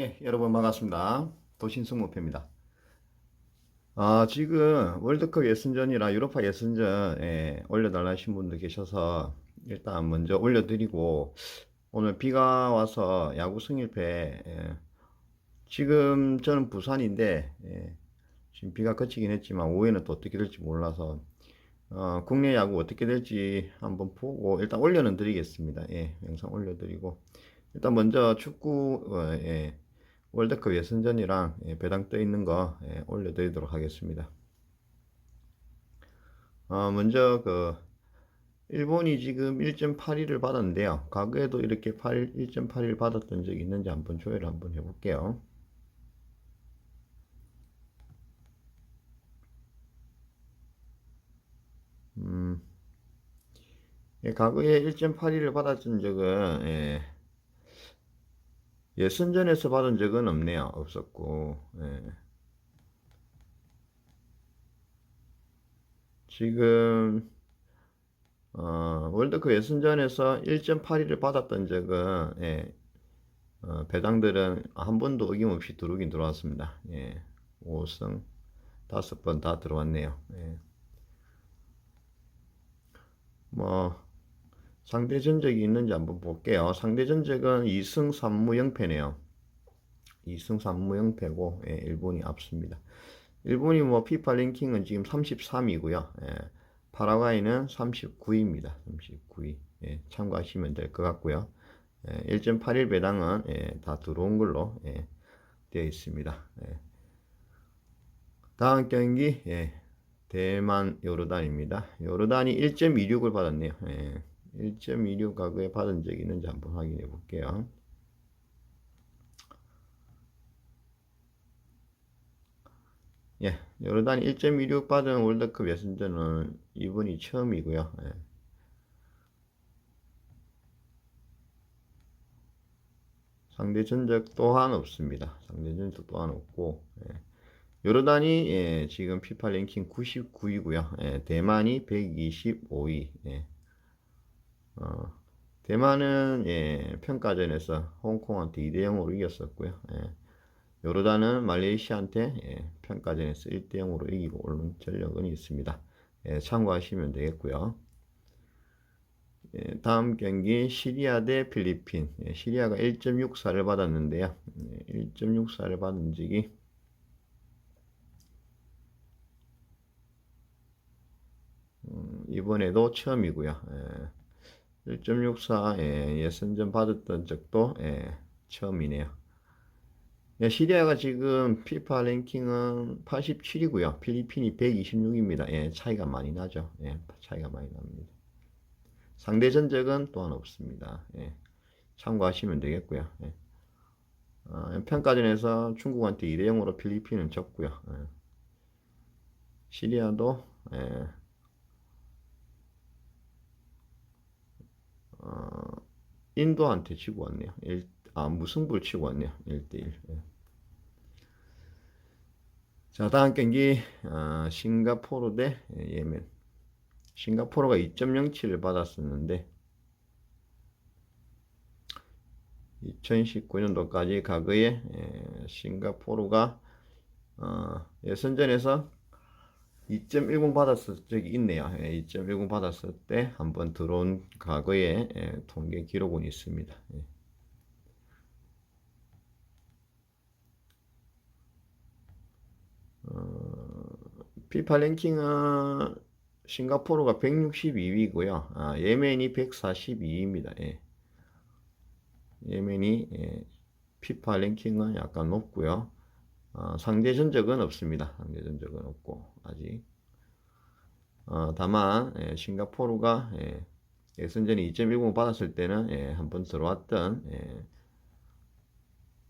예, 여러분 반갑습니다. 도신승무표입니다. 아, 지금 월드컵 예선전이라 유로파 예선전 에 올려달라 하신 분들 계셔서 일단 먼저 올려드리고 오늘 비가 와서 야구 승일패 에, 지금 저는 부산인데 예, 지금 비가 그치긴 했지만 오후에는 또 어떻게 될지 몰라서 어, 국내 야구 어떻게 될지 한번 보고 일단 올려는 드리겠습니다. 예, 영상 올려드리고 일단 먼저 축구 어, 예, 월드컵 예선전이랑 예, 배당 떠 있는 거 예, 올려드리도록 하겠습니다. 어, 먼저 그 일본이 지금 1.81을 받았는데요. 과거에도 이렇게 8, 1.81 받았던 적이 있는지 한번 조회를 한번 해볼게요. 음, 예, 과거에 1.81을 받았던 적은 예, 예 선전에서 받은 적은 없네요. 없었고 예. 지금 어, 월드컵 예선전에서 1.81을 받았던 적은 예, 어, 배당들은 한 번도 어김없이 들어오긴 들어왔습니다. 예, 5승 5번 다 들어왔네요. 예. 뭐 상대 전적이 있는지 한번 볼게요. 상대 전적은 2승 3무 0패네요. 2승 3무 0패고 예, 일본이 앞섭니다. 일본이 뭐 피파 랭킹은 지금 33위고요. 예, 파라과이는 39위입니다. 39위. 예, 참고하시면 될 것 같고요. 예, 1.81 배당은 예, 다 들어온 걸로 예, 되어 있습니다. 예. 다음 경기 예, 대만 요르단입니다. 요르단이 1.26을 받았네요. 예. 1.26 가구에 받은 적이 있는지 한번 확인해 볼게요. 예, 요르단이 1.26 받은 월드컵 예선전은 이번이 처음이고요. 예. 상대 전적 또한 없습니다. 상대 전적 또한 없고, 예. 요르단이 예, 지금 피파 랭킹 99위고요. 예, 대만이 125위. 예. 어, 대만은 예, 평가전에서 홍콩한테 2대 0으로 이겼었고요. 예. 요르단은 말레이시아한테 예, 평가전에서 1대 0으로 이기고 오른 전력은 있습니다. 예, 참고하시면 되겠고요. 예, 다음 경기 시리아 대 필리핀. 예, 시리아가 1.64를 받았는데요. 예, 1.64를 받은 적이 음, 이번에도 처음이고요. 예, 1.64 예, 예 선전 받았던 적도 예, 처음이네요. 예, 시리아가 지금 피파 랭킹은 87이고요. 필리핀이 126입니다. 예, 차이가 많이 나죠. 예, 차이가 많이 납니다. 상대 전적은 또한 없습니다. 예, 참고하시면 되겠고요. 예. 어, 평가전에서 중국한테 2대 0으로 필리핀은 졌고요. 예. 시리아도 예, 어, 인도한테 치고 왔네요. 1, 아, 무승부를 치고 왔네요. 1대1. 예. 자, 다음 경기, 어, 싱가포르 대 예멘. 싱가포르가 2.07을 받았었는데, 2019년도까지 과거에 예, 싱가포르가 어, 예선전에서 2.10 받았을 적이 있네요. 2.10 받았을 때 한번 들어온 과거의 예, 통계 기록은 있습니다. 예. 어, 피파 랭킹은 싱가포르가 162위고요. 아, 예멘이 142위입니다. 예. 예멘이 예, 피파 랭킹은 약간 높고요. 어, 상대 전적은 없습니다. 상대 전적은 없고 아직. 어, 다만 예, 싱가포르가 예, 예선전에 2.10 받았을 때는 예, 한번 들어왔던 예,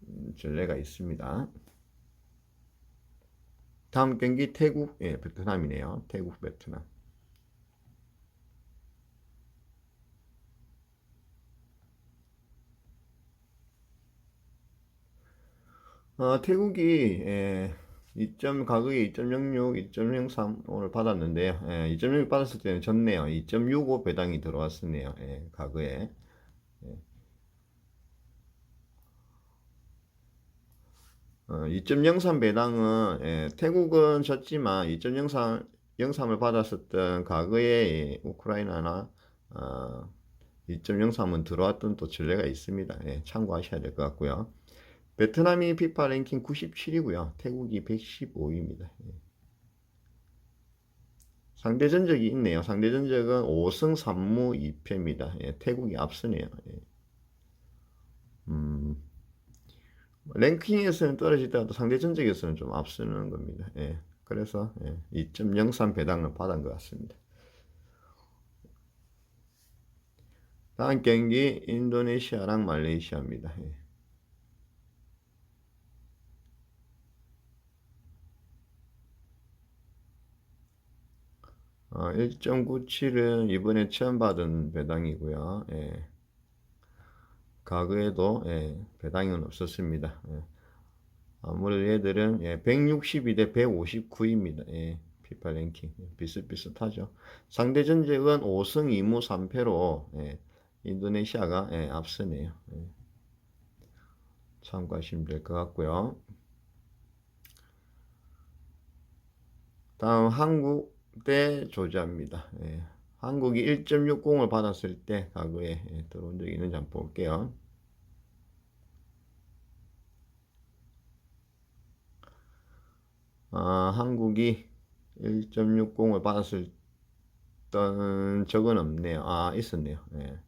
음, 전례가 있습니다. 다음 경기 태국 예, 베트남이네요. 태국 베트남. 어, 태국이 예, 2점 가격이 2.06, 2.03 오늘 받았는데요. 예, 2.6 받았을 때는 졌네요. 2.65 배당이 들어왔었네요. 예, 가격에. 예. 어, 2.03 배당은 예, 태국은 졌지만 2.03 영삼을 받았었던 과거에 이 우크라이나나 어, 2.03은 들어왔던 또 전례가 있습니다. 예, 참고하셔야 될 것 같고요. 베트남이 피파 랭킹 97이고요. 태국이 115위입니다. 예. 상대 전적이 있네요. 상대 전적은 5승 3무 2패입니다. 예, 태국이 앞서네요. 예. 음, 랭킹에서는 떨어지더라도 상대 전적에서는 좀 앞서는 겁니다. 예, 그래서 예, 2.03 배당을 받은 것 같습니다. 다음 경기 인도네시아랑 말레이시아입니다. 예. 어, 1.97은 이번에 처음 받은 배당이고요. 예. 과거에도 예, 배당은 없었습니다. 예. 아무래도 얘들은 예, 162대 159입니다. 예, 피파 랭킹 예, 비슷비슷하죠. 상대 전적은 5승 2무 3패로 예, 인도네시아가 예, 앞서네요. 예. 참고하시면 될 것 같고요. 다음 한국 대 조지아입니다. 예. 한국이 1.60을 받았을 때 과거에 예, 들어온 적이 있는지 한번 볼게요. 아, 한국이 1.60을 받았을 던 적은 없네요. 아, 있었네요. 예.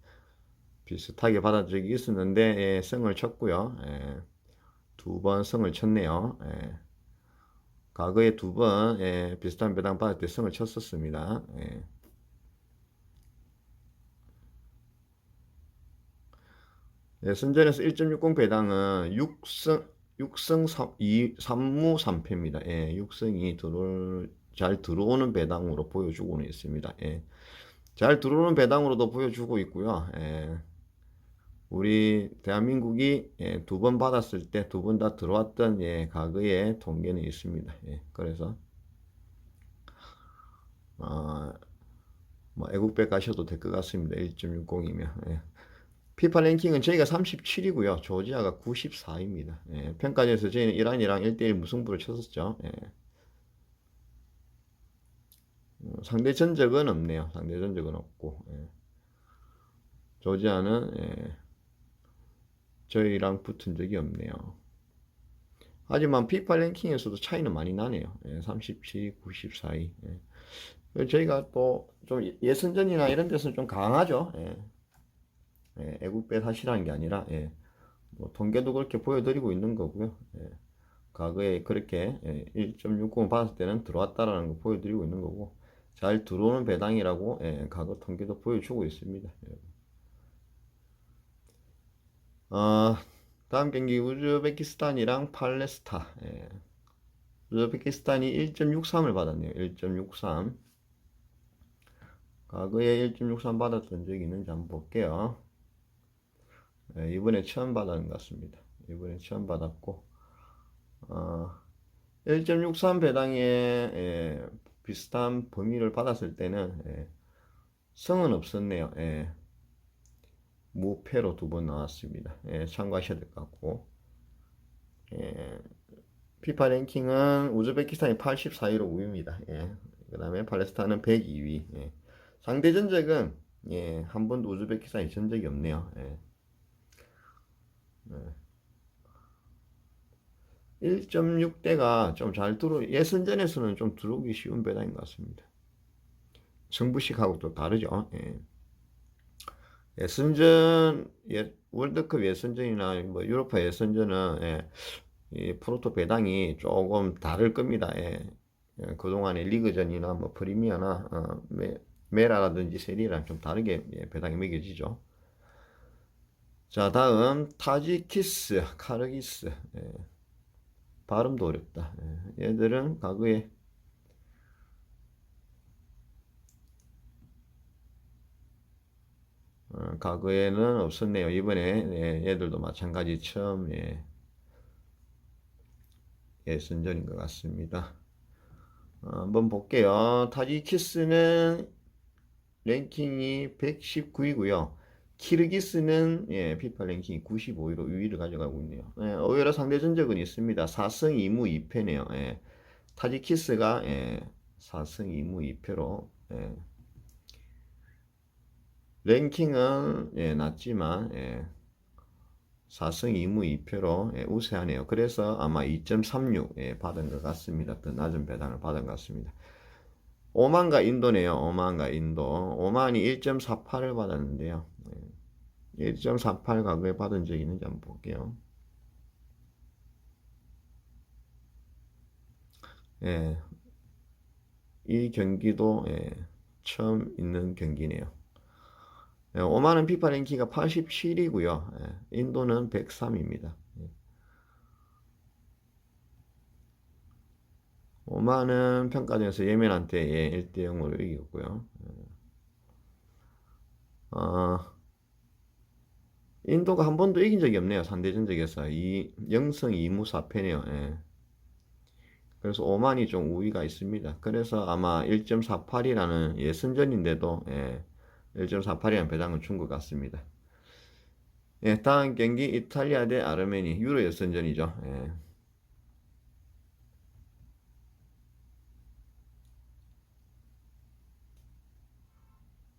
비슷하게 받은 적이 있었는데 예, 승을 쳤고요. 예. 두번 승을 쳤네요. 예. 과거에 두번 예, 비슷한 배당 받을 때 승을 쳤었습니다. 예. 예, 선전에서 1.60 배당은 6승 6승 3, 2, 3무 3패입니다. 예, 6승이 들어올, 잘 들어오는 배당으로 보여주고는 있습니다. 예, 잘 들어오는 배당으로도 보여주고 있고요. 예, 우리 대한민국이 예, 두번 받았을 때 두 번 다 들어왔던 예, 과거의 통계는 있습니다. 예, 그래서 어, 뭐 애국배 가셔도 될 것 같습니다. 1.60이면. 예. 피파 랭킹은 저희가 37이고요. 조지아가 94입니다. 예, 평가전에서 저희는 이란이랑 1대1 무승부를 쳤었죠. 예. 어, 상대 전적은 없네요. 상대 전적은 없고. 예. 조지아는 예, 저희랑 붙은 적이 없네요. 하지만 피파 랭킹에서도 차이는 많이 나네요. 예, 37, 94위. 예. 저희가 또 좀 예선전이나 이런 데서는 좀 강하죠. 예. 예, 애국배 사실하는 게 아니라 예, 뭐 통계도 그렇게 보여드리고 있는 거고요. 예, 과거에 그렇게 예, 1.60 받았을 때는 들어왔다라는 거 보여드리고 있는 거고 잘 들어오는 배당이라고 예, 과거 통계도 보여주고 있습니다. 예. 어, 다음 경기 우즈베키스탄이랑 팔레스타. 예. 우즈베키스탄이 1.63을 받았네요. 1.63. 과거에 1.63 받았던 적이 있는지 한번 볼게요. 예, 이번에 처음 받은 것 같습니다. 이번에 처음 받았고, 어, 1.63 배당에 예, 비슷한 범위를 받았을 때는 예, 성은 없었네요. 예, 무패로 두 번 나왔습니다. 예, 참고하셔야 될 것 같고, 예, 피파 랭킹은 우즈베키스탄이 84위로 우위입니다. 예, 그 다음에 팔레스타인은 102위. 예, 상대 전적은 예, 한 번도 우즈베키스탄이 전 적이 없네요. 예. 네. 1.6대가 좀 잘 들어, 예선전에서는 좀 들어오기 쉬운 배당인 것 같습니다. 승부식하고 또 다르죠. 예. 예선전, 예, 월드컵 예선전이나 뭐 유로파 예선전은 예, 이 프로토 배당이 조금 다를 겁니다. 예. 예, 그동안의 리그전이나 뭐 프리미어나 어, 메, 메라라든지 세리랑 좀 다르게 예, 배당이 매겨지죠. 자, 다음 타지키스, 카르기스. 예. 발음도 어렵다. 예. 얘들은 과거에 어, 과거에는 없었네요. 이번에 예, 얘들도 마찬가지 처음 예, 예선전인 것 같습니다. 어, 한번 볼게요. 타지키스는 랭킹이 119이고요. 키르기스는 예, 피파 랭킹이 95위로 우위를 가져가고 있네요. 예, 의외로 상대 전적은 있습니다. 4승 2무 2패네요. 예, 타지키스가 예, 4승 2무 2패로 예, 랭킹은 예, 낮지만 예, 4승 2무 2패로 예, 우세하네요. 그래서 아마 2.36 예, 받은 것 같습니다. 더 낮은 배당을 받은 것 같습니다. 오만과 인도네요. 오만과 인도. 오만이 1.48을 받았는데요. 예, 1.48 가격에 받은 적이 있는지 한번 볼게요. 예, 이 경기도 예, 처음 있는 경기네요. 예, 오만은 피파 랭킹가 87이고요. 예, 인도는 103입니다. 오만은 평가전에서 예멘한테 예, 1대 0으로 이겼고요. 어, 인도가 한 번도 이긴 적이 없네요. 상대 전적에서 이 0승 2무 4패네요. 예. 그래서 오만이 좀 우위가 있습니다. 그래서 아마 1.48이라는 예선전인데도 예, 1.48이라는 배당을 준것 같습니다. 예, 다음 경기 이탈리아 대 아르메니 유로 예선전이죠. 예.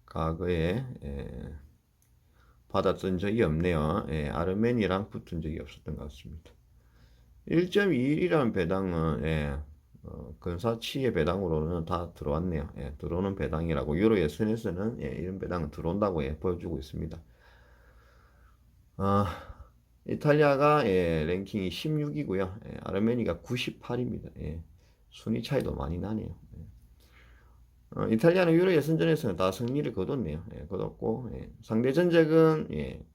과거에 예, 받았던 적이 없네요. 예, 아르메니랑 붙은 적이 없었던 것 같습니다. 1.21이라는 배당은 예, 어, 근사치의 배당으로는 다 들어왔네요. 예, 들어오는 배당이라고 유로 예선에서는 예, 이런 배당은 들어온다고 예, 보여주고 있습니다. 아, 이탈리아가 예, 랭킹이 16이고요. 예, 아르메니가 98입니다. 예, 순위 차이도 많이 나네요. 예. 어, 이탈리아는 유로 예선전에서는 다 승리를 거뒀네요. 예, 거뒀고 예, 상대 전적은 예,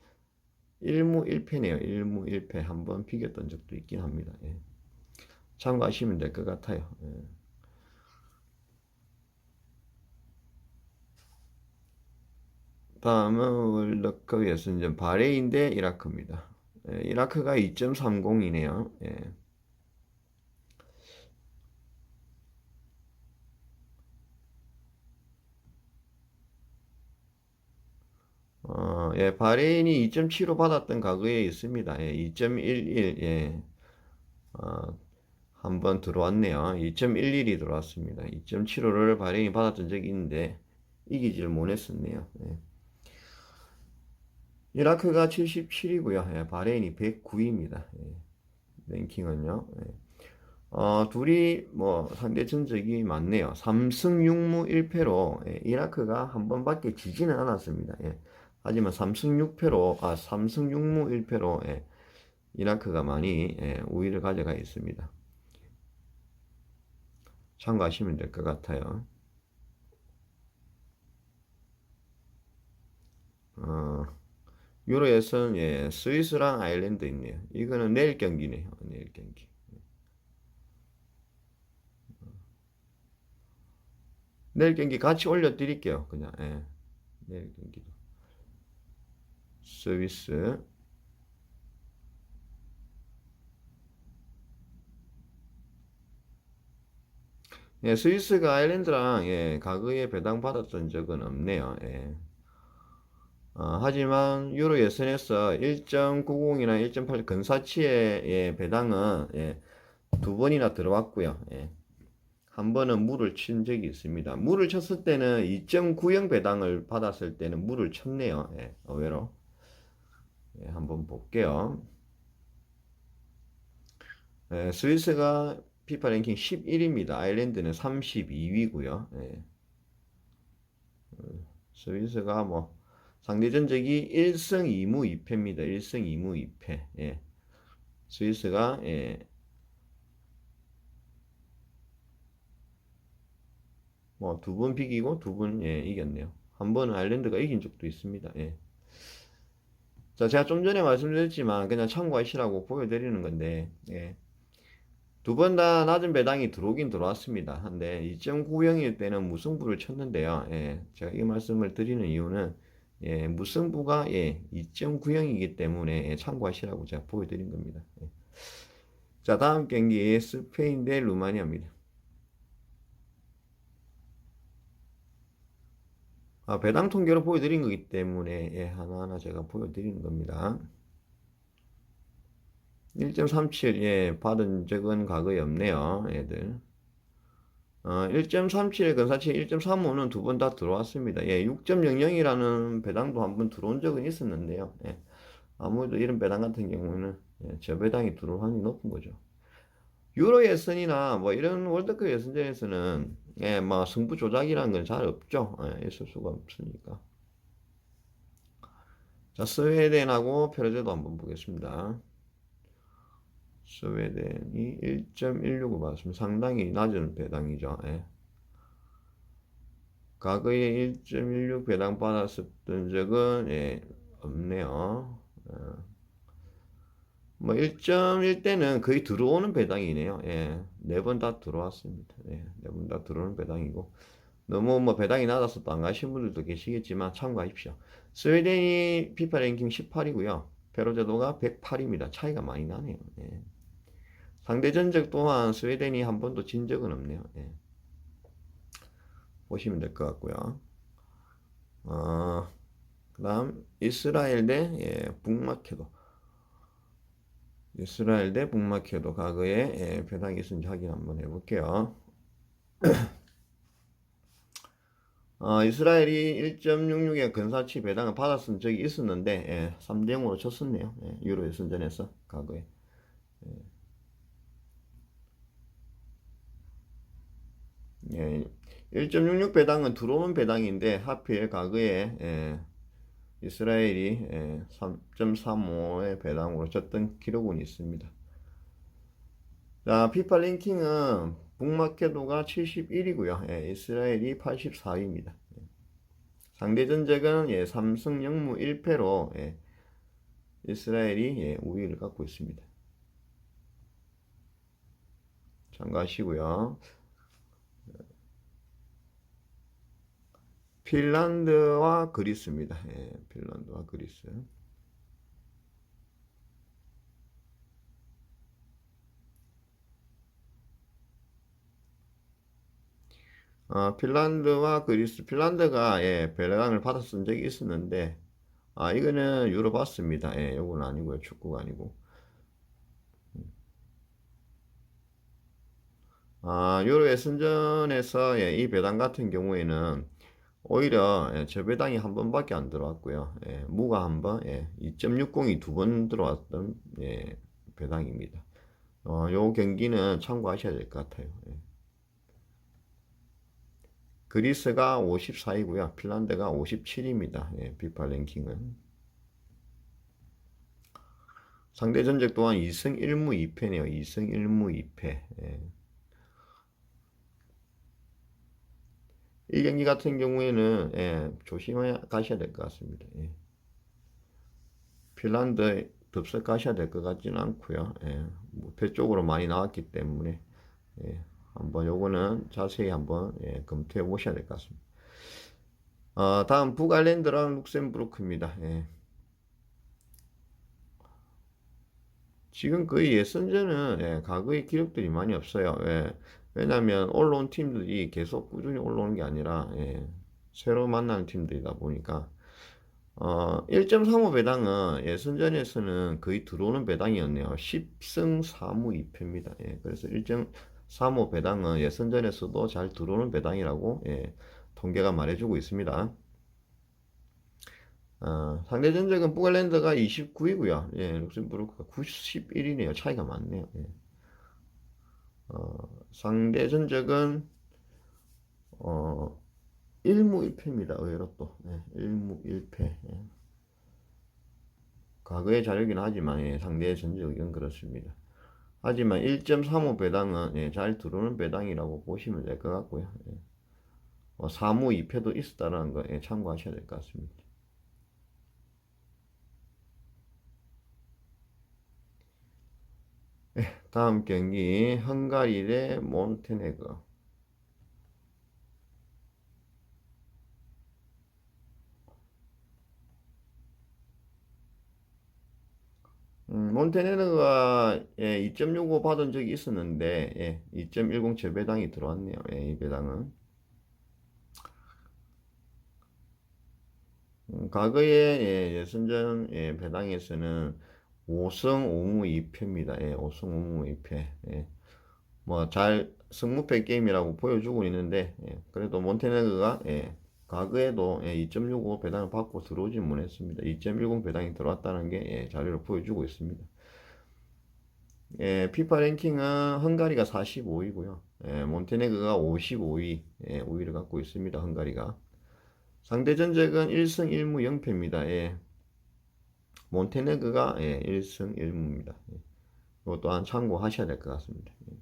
1무 1패네요. 1무 1패 한 번 비겼던 적도 있긴 합니다. 예. 참고하시면 될 것 같아요. 예. 다음은 월드컵 예선전 바레인 대 이라크입니다. 예, 이라크가 2.30이네요. 예. 어, 예, 바레인이 2.75 받았던 과거에 있습니다. 예, 2.11, 예, 어, 한번 들어왔네요. 2.11이 들어왔습니다. 2.75를 바레인이 받았던 적이 있는데, 이기지를 못했었네요. 예. 이라크가 77이고요. 예, 바레인이 109입니다. 예, 랭킹은요. 예. 어, 둘이 뭐 상대 전적이 많네요. 3승 6무 1패로 예, 이라크가 한 번밖에 지지는 않았습니다. 예. 하지만 3승 6패로 아 3승 6무 1패로 예, 이라크가 많이 예, 우위를 가져가 있습니다. 참고하시면 될 것 같아요. 어, 유로에서는 예, 스위스랑 아일랜드 있네요. 이거는 내일 경기네요. 내일 경기. 내일 경기 같이 올려드릴게요. 그냥 예, 내일 경기도. 스위스 예, 스위스가 아일랜드랑 예, 과거에 배당받았던 적은 없네요. 예. 어, 하지만 유로 예선에서 1.90이나 1.8 근사치의 예, 배당은 예, 두 번이나 들어왔고요. 예. 한 번은 물을 친 적이 있습니다. 물을 쳤을 때는 2.90 배당을 받았을 때는 물을 쳤네요. 예, 의외로. 예, 한번 볼게요. 예, 스위스가 피파 랭킹 11입니다. 아일랜드는 32위고요. 예. 어, 스위스가 뭐 상대 전적이 1승 2무 2패입니다. 1승 2무 2패. 예. 스위스가 예. 뭐 두 번 비기고 두번 예, 이겼네요. 한 번은 아일랜드가 이긴 적도 있습니다. 예. 자, 제가 좀 전에 말씀드렸지만 그냥 참고하시라고 보여드리는 건데, 예. 두 번 다 낮은 배당이 들어오긴 들어왔습니다. 근데 2.90일 때는 무승부를 쳤는데요. 예. 제가 이 말씀을 드리는 이유는 예, 무승부가 예, 2.90이기 때문에 예, 참고하시라고 제가 보여드린 겁니다. 예. 자, 다음 경기 스페인 대 루마니아입니다. 아, 배당 통계로 보여드린 거기 때문에 예, 하나하나 제가 보여드리는 겁니다. 1.37 예, 받은 적은 과거에 없네요. 애들. 어, 1.37의 근사치 1.35는 두 번 다 들어왔습니다. 예, 6.00이라는 배당도 한 번 들어온 적은 있었는데요. 예, 아무래도 이런 배당 같은 경우는 예, 저 배당이 들어올 확률이 높은 거죠. 유로 예선이나 뭐 이런 월드컵 예선전에서는 예, 뭐 승부 조작이라는 건 잘 없죠. 예, 있을 수가 없으니까. 자, 스웨덴하고 페르제도 한번 보겠습니다. 스웨덴이 1.16을 받았습니다. 상당히 낮은 배당이죠. 예. 과거에 1.16 배당 받았었던 적은 예, 없네요. 어. 뭐1.1 때는 거의 들어오는 배당이네요. 예. 네 번 다 들어왔습니다. 예. 네번 다 들어오는 배당이고 너무 뭐 배당이 낮아서 또안 가신 분들도 계시겠지만 참고하십시오. 스웨덴이 피파 랭킹 18이고요. 페로제도가 108입니다. 차이가 많이 나네요. 예. 상대 전적 또한 스웨덴이 한 번도 진 적은 없네요. 예. 보시면 될 것 같고요. 어, 그 다음 이스라엘 대 예, 북마케도 이스라엘 대 북마케도 과거에 예, 배당이 있은지 확인 한번 해볼게요. 어, 이스라엘이 1.66의 근사치 배당을 받았은 적이 있었는데 예, 3대 0으로 졌었네요. 예, 유로 예선전에서 과거에. 예, 1.66 배당은 들어오는 배당인데 하필 과거에 예, 이스라엘이 예, 3.35의 배당으로 졌던 기록은 있습니다. 자, 피파 랭킹은 북마케도가 71이고요. 예, 이스라엘이 84위입니다. 상대 전적은 예, 3승 0무 1패로 예, 이스라엘이 예, 우위를 갖고 있습니다. 참고하시고요. 핀란드와 그리스입니다. 예, 핀란드와 그리스. 어, 핀란드와 그리스, 핀란드가 예, 배당을 받았던 적이 있었는데, 아, 이거는 유로 봤습니다. 예, 요건 아니고요. 축구가 아니고. 아, 유로 예선전에서 예, 이 배당 같은 경우에는 오히려 예, 저 배당이 한 번밖에 안 들어왔고요. 예, 무가 한 번, 예, 2.60이 두 번 들어왔던 예, 배당입니다. 어, 요 경기는 참고하셔야 될 것 같아요. 예. 그리스가 54이고요. 핀란드가 57입니다. 예, 비파 랭킹은. 상대 전적 또한 2승 1무 2패네요. 2승 1무 2패. 예. 이 경기 같은 경우에는 예, 조심해 가셔야 될 것 같습니다. 예. 핀란드 덥석 가셔야 될 것 같지는 않고요. 예, 뭐배 쪽으로 많이 나왔기 때문에 예, 한번 요거는 자세히 한번 예, 검토해 보셔야 될 것 같습니다. 어, 다음 북아일랜드랑 룩셈부르크입니다. 예. 지금 거의 예선전은 예, 과거의 기록들이 많이 없어요. 예. 왜냐하면 올라온 팀들이 계속 꾸준히 올라오는 게 아니라 예, 새로 만나는 팀들이다 보니까 어, 1.35 배당은 예선전에서는 거의 들어오는 배당이었네요. 10승 4무 2패입니다. 예, 그래서 1.35 배당은 예선전에서도 잘 들어오는 배당이라고 예, 통계가 말해주고 있습니다. 어, 상대 전적은 북아일랜드가 29이고요. 예, 룩셈부르크가 91이네요. 차이가 많네요. 예. 어, 상대 전적은 어, 1무 1패입니다. 의외로 또 네, 1무 1패. 예. 과거의 자료긴 하지만 예, 상대의 전적은 그렇습니다. 하지만 1.35 배당은 예, 잘 들어오는 배당이라고 보시면 될 것 같고요. 예. 뭐 4무 2패도 있었다는 거 예, 참고하셔야 될 것 같습니다. 다음 경기 헝가리 대 몬테네그로. 음, 몬테네그가 예, 2.65 받은 적이 있었는데 예, 2.10 재배당이 들어왔네요. 예, 이 배당은 음, 과거에 예, 예선전 예, 배당에서는 5승 5무 2패입니다. 예, 5승 5무 2패. 예. 뭐 잘 승무패 게임이라고 보여주고 있는데 예, 그래도 몬테네그가 예, 과거에도 예, 2.65 배당을 받고 들어오진 못했습니다. 2.10 배당이 들어왔다는 게 예, 자료를 보여주고 있습니다. 예, 피파 랭킹은 헝가리가 45위고요. 예, 몬테네그가 55위, 예, 우위를 갖고 있습니다. 헝가리가. 상대 전적은 1승 1무 0패입니다. 예. 몬테네그가 예, 1승 1무입니다. 예. 이것 또한 참고하셔야 될 것 같습니다. 예.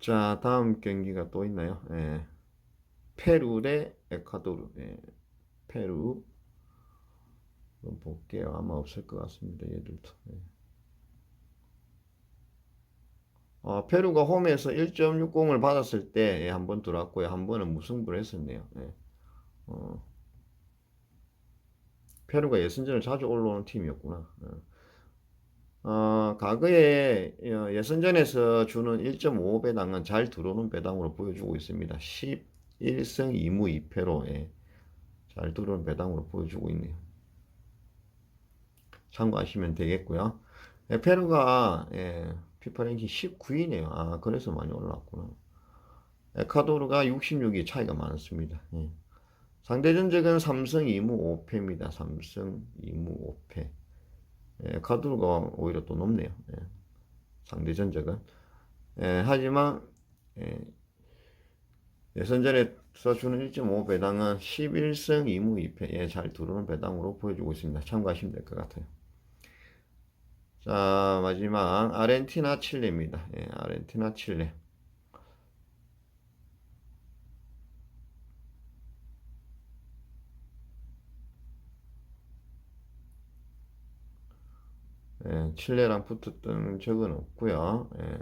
자, 다음 경기가 또 있나요? 예. 페루 대 에콰도르. 예. 페루. 볼게요. 아마 없을 것 같습니다. 얘들도. 예. 어, 페루가 홈에서 1.60을 받았을 때 예, 한번 들어왔고요. 한 번은 무승부를 했었네요. 예. 어, 페루가 예선전을 자주 올라오는 팀이었구나. 어, 어, 과거에 어, 예선전에서 주는 1.5 배당은 잘 들어오는 배당으로 보여주고 있습니다. 11승 2무 2패로 예, 잘 들어오는 배당으로 보여주고 있네요. 참고하시면 되겠고요. 예, 페루가 예, 피파 랭킹 19위네요. 아, 그래서 많이 올라왔구나. 에콰도르가 66위 차이가 많습니다. 예. 상대 전적은 3승 2무 5패입니다. 3승 2무 5패. 예, 에콰도르가 오히려 또 높네요. 예. 상대 전적은. 예, 하지만 예, 예선전에서 주는 1.5 배당은 11승 2무 2패. 예, 잘 들어오는 배당으로 보여주고 있습니다. 참고하시면 될 것 같아요. 자, 마지막 아르헨티나 칠레입니다. 예, 아르헨티나 칠레. 예, 칠레랑 붙었던 적은 없고요. 예.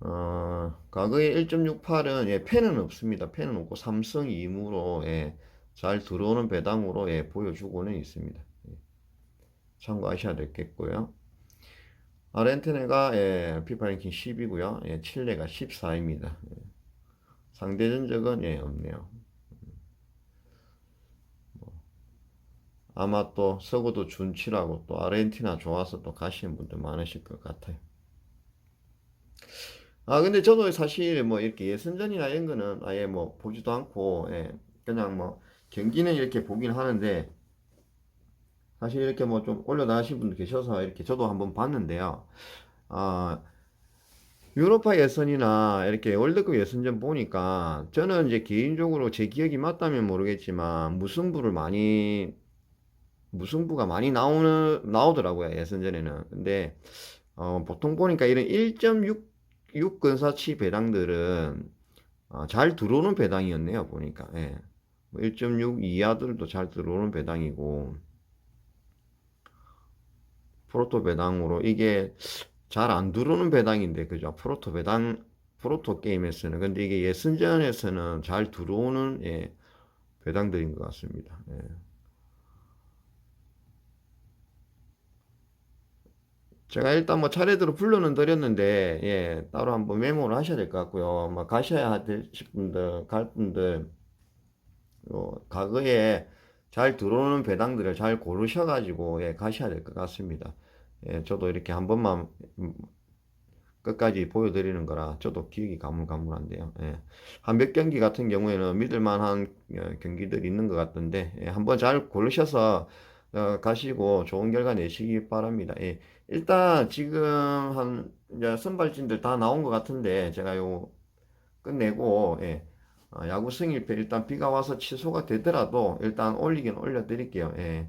어, 과거에 1.68은 예, 펜은 없습니다. 펜은 없고 3승 2무로 예, 잘 들어오는 배당으로 예, 보여주고는 있습니다. 예. 참고하셔야 되겠고요. 아르헨티나가 예, 피파 랭킹 10이고요. 예, 칠레가 14입니다. 예. 상대 전적은 예, 없네요. 뭐, 아마 또 서구도 준치라고 또 아르헨티나 좋아서 또 가시는 분들 많으실 것 같아요. 아 근데 저도 사실 뭐 이렇게 예선전이나 이런 거는 아예 뭐 보지도 않고 예, 그냥 뭐 경기는 이렇게 보긴 하는데 사실 이렇게 뭐 좀 올려나가신 분들 계셔서 이렇게 저도 한번 봤는데요. 아, 유로파 예선이나 이렇게 월드컵 예선전 보니까 저는 이제 개인적으로 제 기억이 맞다면 모르겠지만 무승부를 많이 무승부가 많이 나오는 나오더라고요 예선전에는. 근데 어, 보통 보니까 이런 1.6 근사치 배당들은 어, 잘 들어오는 배당이었네요 보니까. 예. 1.6 이하들도 잘 들어오는 배당이고. 프로토 배당으로 이게 잘 안 들어오는 배당인데 그죠? 프로토 배당 프로토 게임에서는 근데 이게 예선전에서는 잘 들어오는 예, 배당들인 것 같습니다. 예. 제가 일단 뭐 차례대로 불러는 드렸는데 예, 따로 한번 메모를 하셔야 될 것 같고요. 뭐 가셔야 되실 분들 갈 분들 어, 과거에 잘 들어오는 배당들을 잘 고르셔가지고 예, 가셔야 될 것 같습니다. 예, 저도 이렇게 한 번만 음, 끝까지 보여드리는 거라 저도 기억이 가물가물한데요. 예. 한몇 경기 같은 경우에는 믿을만한 어, 경기들이 있는 것 같던데 예, 한번 잘 고르셔서 어, 가시고 좋은 결과 내시기 바랍니다. 예. 일단 지금 한 선발진들 다 나온 것 같은데 제가 요 끝내고 예. 어, 야구 승일패 일단 비가 와서 취소가 되더라도 일단 올리긴 올려드릴게요. 예.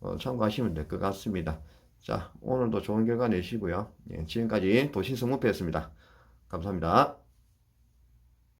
어, 참고하시면 될 것 같습니다. 자, 오늘도 좋은 결과 내시고요. 예, 지금까지 도시승무패였습니다. 감사합니다.